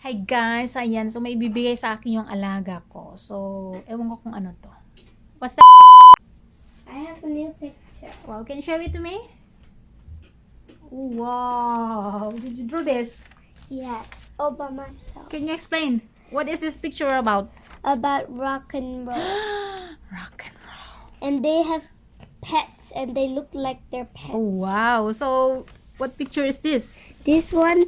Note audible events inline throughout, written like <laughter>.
Hi guys, ayan. So may ibibigay sa akin yung alaga ko. So, ewan ko kung ano to. What's that? I have a new picture. Wow, can you show it to me? Wow, did you draw this? Yeah, all by myself. Can you explain? What is this picture about? About rock and roll. <gasps> Rock and roll. and they have pets and they look like their pets. Oh wow. So, what picture is this? This one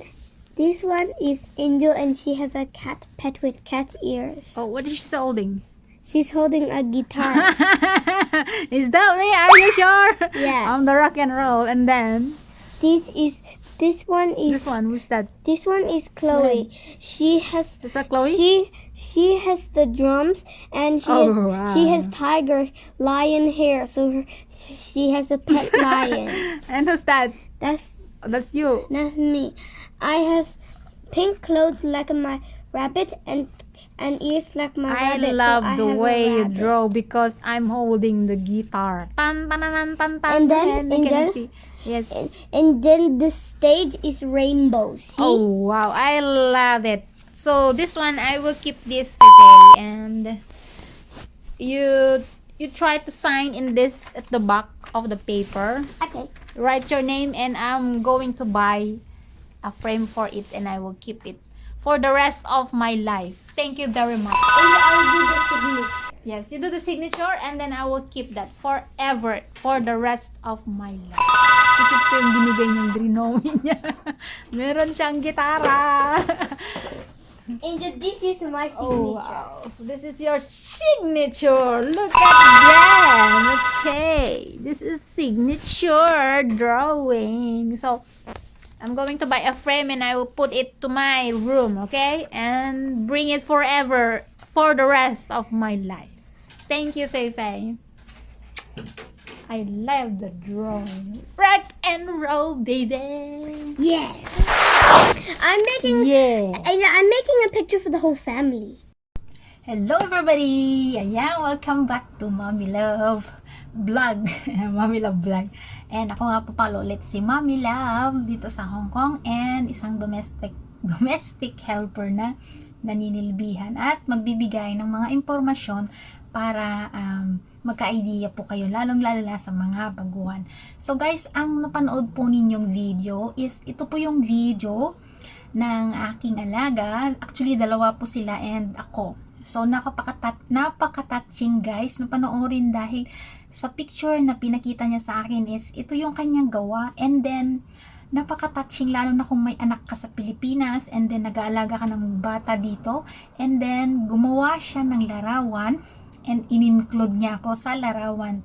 this one is Angel and she has a cat pet with cat ears. Oh, what is she holding? She's holding a guitar. <laughs> is that me? Are you sure? Yeah. I'm the rock and roll. And then, this is this one is this one, who's that? this one is Chloe. She has Is that Chloe? she she has the drums and she Oh, has she has tiger lion hair so her, she has a pet <laughs> lion. and who's that? That's that's you. That's me. I have pink clothes like my rabbit and and ears like my I rabbit. so love I the way you draw because I'm holding the guitar. Tan tan tan tan tan. And then- you and can then- see. Yes. And, and then the stage is rainbow. See? Oh wow, I love it. So this one I will keep this Pepe and you you try to sign in this at the back of the paper. Okay. Write your name and I'm going to buy a frame for it and I will keep it for the rest of my life. Thank you very much. And I'll do the signature. Yes, you do the signature and then I will keep that forever for the rest of my life. Tikip ko yung binigay niyong drawing niya. <laughs> Meron siyang gitara. And this is my signature. oh, wow. So this is your signature. Look at them. Okay. This is signature drawing. So, I'm going to buy a frame and I will put it to my room, okay? And bring it forever for the rest of my life. Thank you, Fei Fei. I love the drawing. Rock and roll, baby. Yeah. I'm making Yeah. I'm making a picture for the whole family. Hello everybody! Ayan, welcome back to Mommy Love Vlog. <laughs> Mommy Love Vlog. And ako nga po pala ulit si Mommy Love dito sa Hong Kong and isang domestic <laughs> domestic helper na naninilbihan at magbibigay ng mga impormasyon para um, magka-idea po kayo lalong-lalo na sa mga baguhan. So guys, ang napanood po ninyong video is ito po yung video ng aking alaga. Actually, dalawa po sila and ako. So, napakatat napaka-touching guys na panoorin dahil sa picture na pinakita niya sa akin is ito yung kanyang gawa. And then napaka-touching lalo na kung may anak ka sa Pilipinas and then nag-aalaga ka ng bata dito. And then gumawa siya ng larawan and in-include niya ako sa larawan.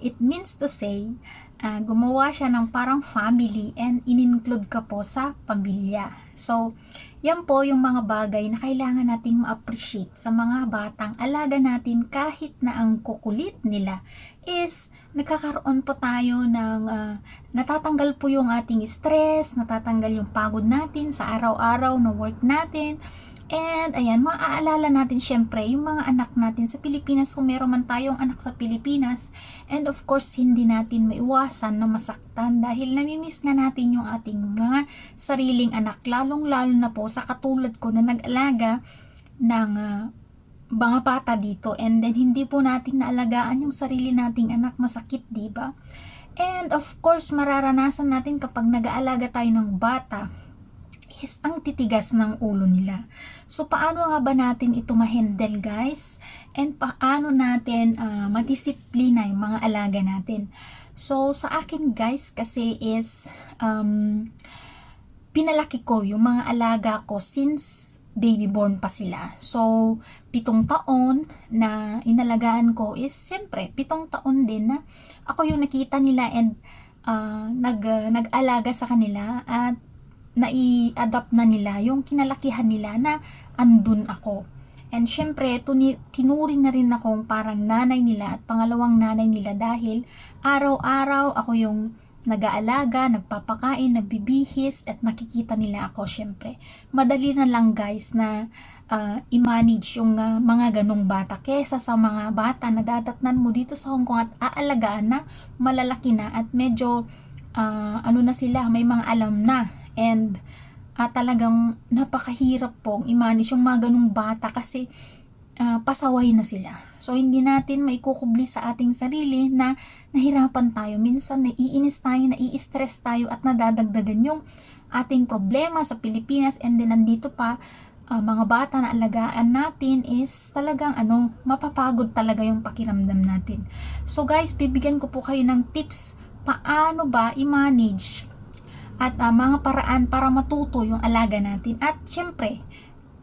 It means to say, ah, gumawa siya ng parang family and in-include ka po sa pamilya. So, yan po yung mga bagay na kailangan nating ma-appreciate sa mga batang alaga natin kahit na ang kukulit nila is nagkakaroon po tayo ng ah, natatanggal po yung ating stress, natatanggal yung pagod natin sa araw-araw na work natin. And ayan, maaalala natin syempre yung mga anak natin sa Pilipinas kung meron man tayong anak sa Pilipinas. And of course, hindi natin maiwasan na masaktan dahil namimiss nga natin yung ating mga sariling anak. Lalong-lalo na po sa katulad ko na nag-alaga ng ah, mga bata dito and then hindi po natin naalagaan yung sarili nating anak masakit, di ba? And of course, mararanasan natin kapag nag-aalaga tayo ng bata is ang titigas ng ulo nila. So, paano nga ba natin ito ma-handle, guys? And paano natin ah, madisiplina yung mga alaga natin? So, sa akin, guys, kasi is um, pinalaki ko yung mga alaga ko since baby born pa sila. So, pitong taon na inalagaan ko is, siyempre, pitong taon din na ako yung nakita nila and ah, nag, nag-alaga sa kanila at nai-adapt na nila yung kinalakihan nila na andun ako. And syempre, tuni- tinuring na rin akong parang nanay nila at pangalawang nanay nila dahil araw-araw ako yung nag-aalaga, nagpapakain, nagbibihis at nakikita nila ako syempre. Madali na lang guys na ah, i-manage yung ah, mga ganong bata kesa sa mga bata na dadatnan mo dito sa Hong Kong at aalagaan na malalaki na at medyo ah, ano na sila, may mga alam na and ah, talagang napakahirap pong i-manage yung mga ganung bata kasi ah, pasaway na sila. So, hindi natin maikukubli sa ating sarili na nahirapan tayo. Minsan, naiinis tayo, nai-stress tayo at nadadagdagan yung ating problema sa Pilipinas and then nandito pa ah, mga bata na alagaan natin is talagang ano, mapapagod talaga yung pakiramdam natin. So guys, bibigyan ko po kayo ng tips paano ba i-manage at ah, mga paraan para matuto yung alaga natin at syempre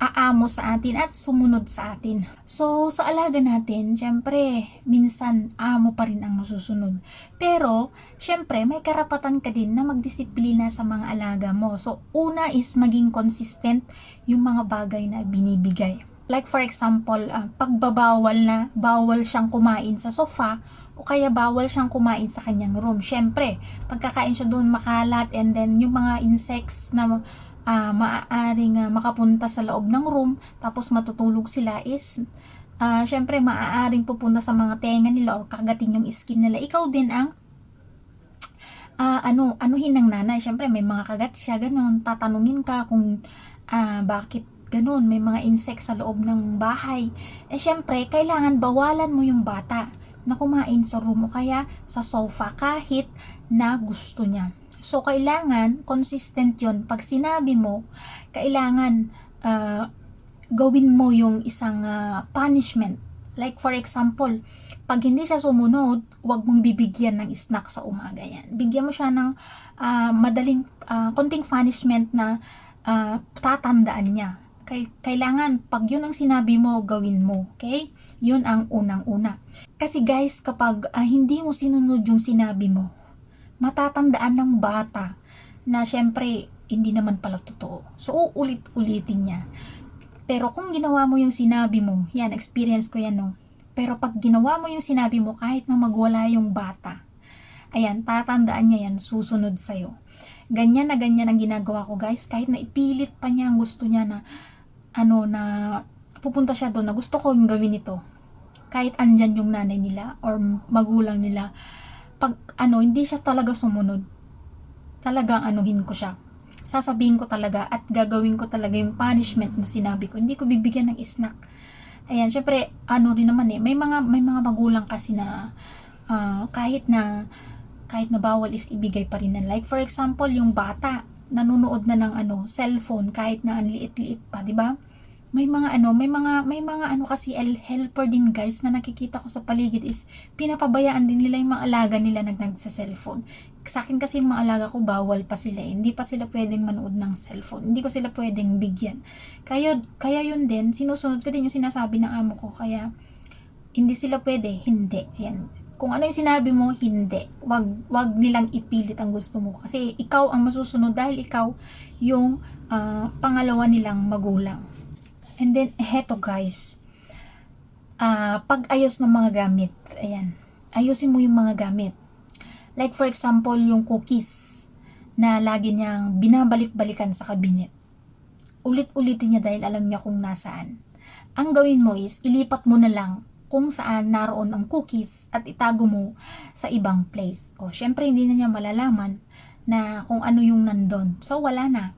aamo sa atin at sumunod sa atin. So, sa alaga natin, syempre, minsan amo pa rin ang nasusunod. Pero, syempre, may karapatan ka din na magdisiplina sa mga alaga mo. So, una is maging consistent yung mga bagay na binibigay. Like for example, ah, pagbabawal na bawal siyang kumain sa sofa o kaya bawal siyang kumain sa kanyang room. Syempre, pagkakain siya doon makalat and then yung mga insects na ah, maaaring ah, makapunta sa loob ng room tapos matutulog sila is ah, syempre maaaring pupunta sa mga tenga nila or kagatin yung skin nila. Ikaw din ang ah, ano, anuhin ng nanay. Syempre may mga kagat siya, ganun. Tatanungin ka kung ah, bakit ganun, may mga insects sa loob ng bahay. Eh syempre, kailangan bawalan mo yung bata na kumain sa room o kaya sa sofa kahit na gusto niya. So, kailangan consistent yon Pag sinabi mo, kailangan ah, gawin mo yung isang ah, punishment. Like for example, pag hindi siya sumunod, huwag mong bibigyan ng snack sa umaga yan. Bigyan mo siya ng ah, madaling, ah, konting punishment na ah, tatandaan niya. Kailangan, pag yun ang sinabi mo, gawin mo. Okay? Yun ang unang-una. Kasi guys, kapag ah, hindi mo sinunod yung sinabi mo, matatandaan ng bata na syempre, hindi naman pala totoo. So, uulit-ulitin niya. Pero kung ginawa mo yung sinabi mo, yan, experience ko yan, no? Pero pag ginawa mo yung sinabi mo, kahit na magwala yung bata, ayan, tatandaan niya yan, susunod sa'yo. Ganyan na ganyan ang ginagawa ko, guys. Kahit na ipilit pa niya ang gusto niya na, ano, na pupunta siya doon, na gusto ko yung gawin ito. Kahit andyan yung nanay nila or magulang nila, pag ano, hindi siya talaga sumunod, talagang anuhin ko siya. Sasabihin ko talaga at gagawin ko talaga yung punishment na sinabi ko. Hindi ko bibigyan ng snack. Ayan, syempre, ano rin naman eh, may mga, may mga magulang kasi na ah, kahit na kahit na bawal is ibigay pa rin na like for example yung bata nanonood na ng ano cellphone kahit na ang liit-liit pa di ba? May mga ano may mga may mga ano kasi el helper din guys na nakikita ko sa paligid is pinapabayaan din nila yung mga alaga nila nag sa cellphone sa akin kasi yung mga alaga ko bawal pa sila eh. hindi pa sila pwedeng manood ng cellphone. Hindi ko sila pwedeng bigyan. Kaya kaya yun din sinusunod ko din yung sinasabi ng amo ko kaya hindi sila pwede. Hindi. Yan kung ano yung sinabi mo, hindi. Wag, wag nilang ipilit ang gusto mo. Kasi ikaw ang masusunod dahil ikaw yung ah, pangalawa nilang magulang. And then, heto guys. ah pag-ayos ng mga gamit. Ayan. Ayusin mo yung mga gamit. Like for example, yung cookies na lagi niyang binabalik-balikan sa cabinet. Ulit-ulitin niya dahil alam niya kung nasaan. Ang gawin mo is, ilipat mo na lang kung saan naroon ang cookies at itago mo sa ibang place. O, syempre, hindi na niya malalaman na kung ano yung nandun. So, wala na.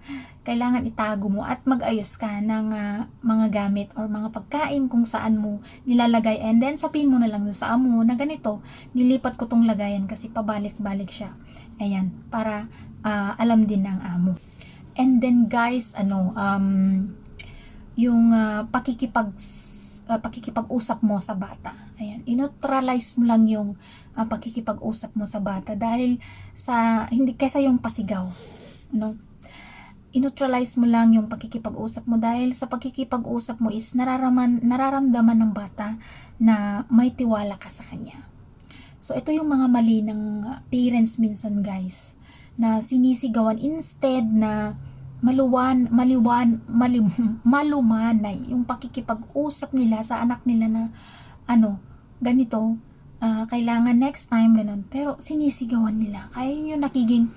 Kailangan itago mo at mag-ayos ka ng ah, mga gamit or mga pagkain kung saan mo nilalagay. And then, sabihin mo na lang sa amo na ganito, nilipat ko tong lagayan kasi pabalik-balik siya. Ayan, para ah, alam din ng amo. And then, guys, ano, um, yung ah, pakikipag uh, pakikipag-usap mo sa bata. Ayan, ineutralize mo lang yung uh, pakikipag-usap mo sa bata dahil sa hindi kaysa yung pasigaw, no? Ineutralize mo lang yung pakikipag-usap mo dahil sa pakikipag-usap mo is nararaman, nararamdaman ng bata na may tiwala ka sa kanya. So, ito yung mga mali ng parents minsan, guys, na sinisigawan instead na maluwan, maliwan, malim, <laughs> malumanay yung pakikipag-usap nila sa anak nila na ano, ganito, ah, kailangan next time, ganun. Pero sinisigawan nila. Kaya yun yung nakiging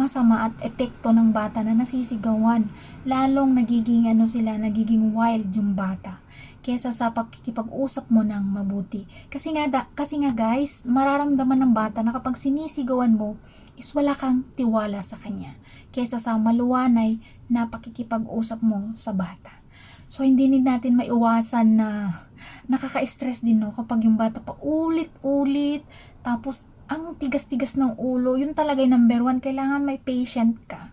masama at epekto ng bata na nasisigawan. Lalong nagiging ano sila, nagiging wild yung bata kesa sa pakikipag-usap mo ng mabuti. Kasi nga, da, kasi nga guys, mararamdaman ng bata na kapag sinisigawan mo, is wala kang tiwala sa kanya. Kesa sa maluwanay na pakikipag-usap mo sa bata. So, hindi din natin maiwasan na nakaka-stress din, no? Kapag yung bata pa ulit-ulit, tapos ang tigas-tigas ng ulo, yun talaga yung number one. Kailangan may patient ka.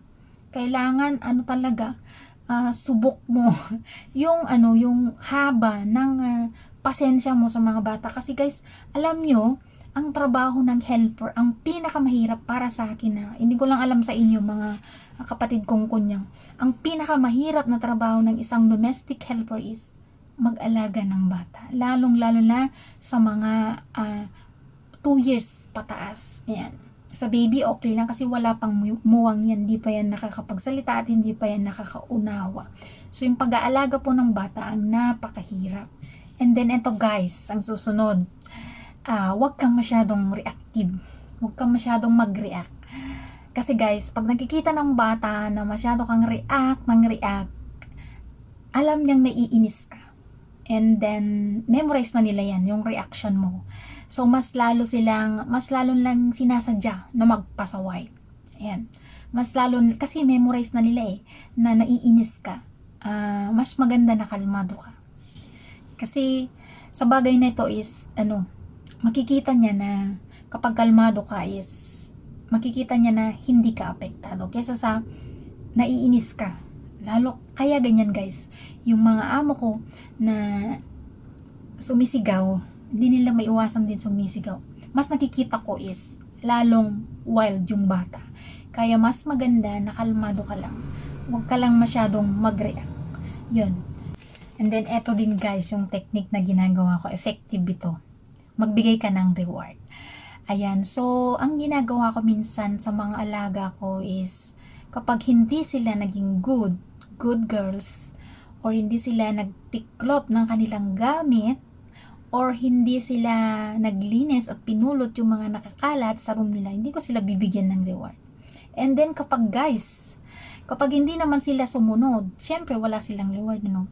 Kailangan, ano talaga, ah, subok mo <laughs> yung, ano, yung haba ng ah, pasensya mo sa mga bata. Kasi guys, alam nyo, ang trabaho ng helper, ang pinakamahirap para sa akin na, hindi ko lang alam sa inyo mga kapatid kong kunyang, ang pinakamahirap na trabaho ng isang domestic helper is mag-alaga ng bata. Lalong-lalo na sa mga 2 years pataas. Ayan. Sa baby, okay lang kasi wala pang mu- muwang yan. Hindi pa yan nakakapagsalita at hindi pa yan nakakaunawa. So, yung pag-aalaga po ng bata ang napakahirap. And then, eto guys, ang susunod. Ah, wag kang masyadong reactive. Wag kang masyadong mag-react. Kasi guys, pag nakikita ng bata na masyado kang react ng react, alam niyang naiinis ka. And then, memorize na nila yan, yung reaction mo. So, mas lalo silang, mas lalo lang sinasadya na magpasaway. Ayan. Mas lalo, kasi memorize na nila eh, na naiinis ka. Ah, mas maganda na kalmado ka. Kasi, sa bagay na ito is, ano, makikita niya na kapag kalmado ka is, makikita niya na hindi ka apektado. Kesa sa, naiinis ka. Lalo, kaya ganyan guys. Yung mga amo ko na sumisigaw, hindi nila maiwasan din sumisigaw. Mas nakikita ko is, lalong wild yung bata. Kaya mas maganda na kalmado ka lang. Huwag ka lang masyadong mag-react. Yun. And then, eto din guys, yung technique na ginagawa ko, effective ito. Magbigay ka ng reward. Ayan, so, ang ginagawa ko minsan sa mga alaga ko is, kapag hindi sila naging good, good girls, or hindi sila nagtiklop ng kanilang gamit, or hindi sila naglinis at pinulot yung mga nakakalat sa room nila, hindi ko sila bibigyan ng reward. And then kapag guys, kapag hindi naman sila sumunod, syempre wala silang reward, no?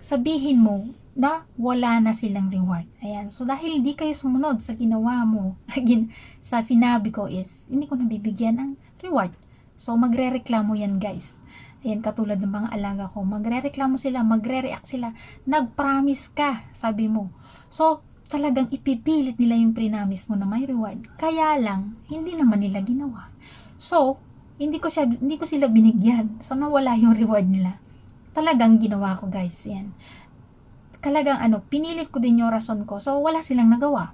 Sabihin mo na wala na silang reward. Ayan. So dahil hindi kayo sumunod sa ginawa mo, <laughs> sa sinabi ko is, hindi ko nabibigyan ng reward. So magrereklamo yan guys. Ayan, katulad ng mga alaga ko. Magrereklamo sila, magre-react sila. Nag-promise ka, sabi mo. So, talagang ipipilit nila yung prinamis mo na may reward. Kaya lang, hindi naman nila ginawa. So, hindi ko siya hindi ko sila binigyan. So nawala yung <laughs> reward nila. Talagang ginawa ko, guys. Yan. Talagang ano, pinilit ko din yung rason ko. So wala silang nagawa.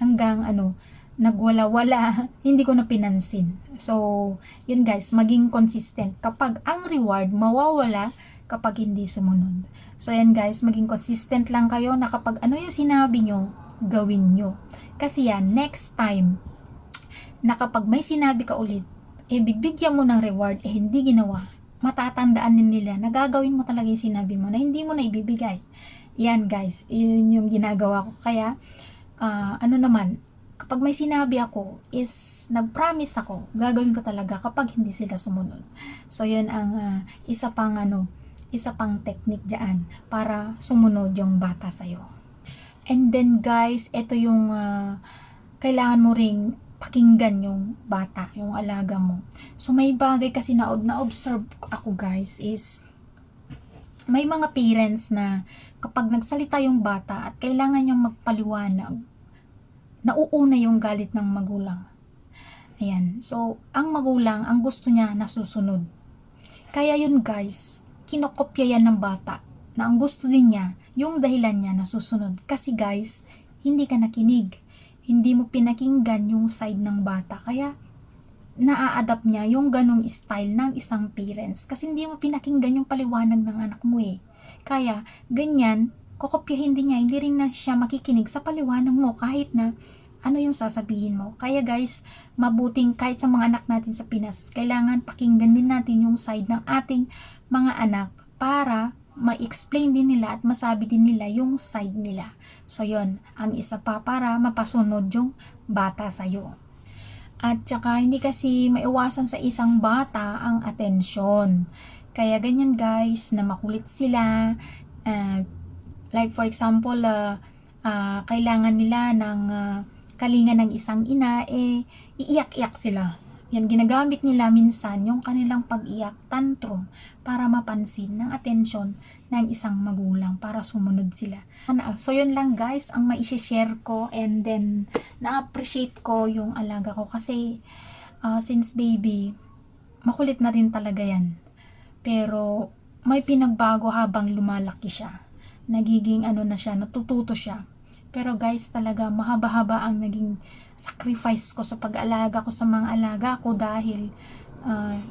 Hanggang ano, nagwala-wala, hindi ko na pinansin. So, yun guys, maging consistent. Kapag ang reward mawawala kapag hindi sumunod. So, yan guys, maging consistent lang kayo na kapag ano yung sinabi nyo, gawin nyo. Kasi yan, next time, na kapag may sinabi ka ulit, eh bibigyan mo ng reward, eh hindi ginawa, matatandaan din nila na gagawin mo talaga yung sinabi mo na hindi mo na ibibigay. Yan guys, yun yung ginagawa ko. Kaya, ah, ano naman, kapag may sinabi ako is nag-promise ako, gagawin ko talaga kapag hindi sila sumunod. So yun ang ah, isa pang ano, isa pang technique diyan para sumunod yung bata sa'yo. And then guys, ito yung ah, kailangan mo ring pakinggan yung bata, yung alaga mo. So may bagay kasi na na-observe ako guys is may mga parents na kapag nagsalita yung bata at kailangan niyang magpaliwanag, nauuna yung galit ng magulang. Ayan. So, ang magulang, ang gusto niya nasusunod. Kaya yun guys, kinokopya yan ng bata na ang gusto din niya, yung dahilan niya nasusunod. Kasi guys, hindi ka nakinig. Hindi mo pinakinggan yung side ng bata. Kaya, naa-adapt niya yung ganong style ng isang parents. Kasi hindi mo pinakinggan yung paliwanag ng anak mo eh. Kaya, ganyan, kokopyahin din niya. Hindi rin na siya makikinig sa paliwanag mo kahit na ano yung sasabihin mo. Kaya guys, mabuting kahit sa mga anak natin sa Pinas, kailangan pakinggan din natin yung side ng ating mga anak para ma-explain din nila at masabi din nila yung side nila. So yon ang isa pa para mapasunod yung bata sa'yo. At saka hindi kasi maiwasan sa isang bata ang atensyon. Kaya ganyan guys, na makulit sila. ah, like for example, ah, ah, kailangan nila ng ah, kalinga ng isang ina, eh, iiyak-iyak sila. Yan, ginagamit nila minsan yung kanilang pag-iyak, tantrum, para mapansin ng atensyon ng isang magulang para sumunod sila. So, yun lang guys, ang maisishare ko and then na-appreciate ko yung alaga ko kasi ah, since baby, makulit na rin talaga yan. Pero may pinagbago habang lumalaki siya. Nagiging ano na siya, natututo siya. Pero guys, talaga mahaba-haba ang naging sacrifice ko sa pag-alaga ko sa mga alaga ko dahil ah,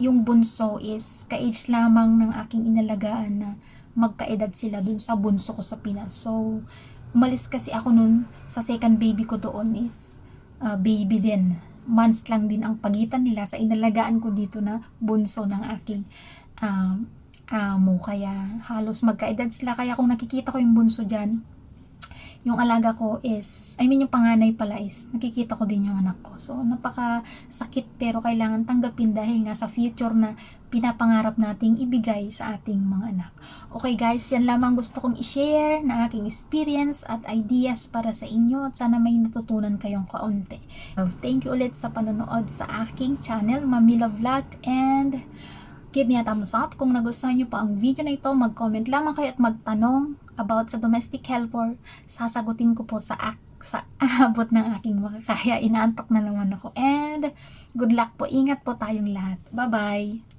yung bunso is ka-age lamang ng aking inalagaan na magkaedad sila dun sa bunso ko sa Pinas. So, umalis kasi ako nun sa second baby ko doon is ah, baby din. Months lang din ang pagitan nila sa inalagaan ko dito na bunso ng aking um, amo. Kaya halos magkaedad sila. Kaya kung nakikita ko yung bunso dyan, yung alaga ko is, I mean yung panganay pala is, nakikita ko din yung anak ko. So, napaka sakit pero kailangan tanggapin dahil nga sa future na pinapangarap nating ibigay sa ating mga anak. Okay guys, yan lamang gusto kong i-share na aking experience at ideas para sa inyo at sana may natutunan kayong kaunti. Thank you ulit sa panonood sa aking channel, Mamila Vlog and give me a thumbs up. Kung nagustuhan nyo pa ang video na ito, mag-comment lamang kayo at magtanong about sa domestic helper. Sasagutin ko po sa ak sa abot ng aking makakaya. Inaantok na naman ako. And good luck po. Ingat po tayong lahat. Bye-bye.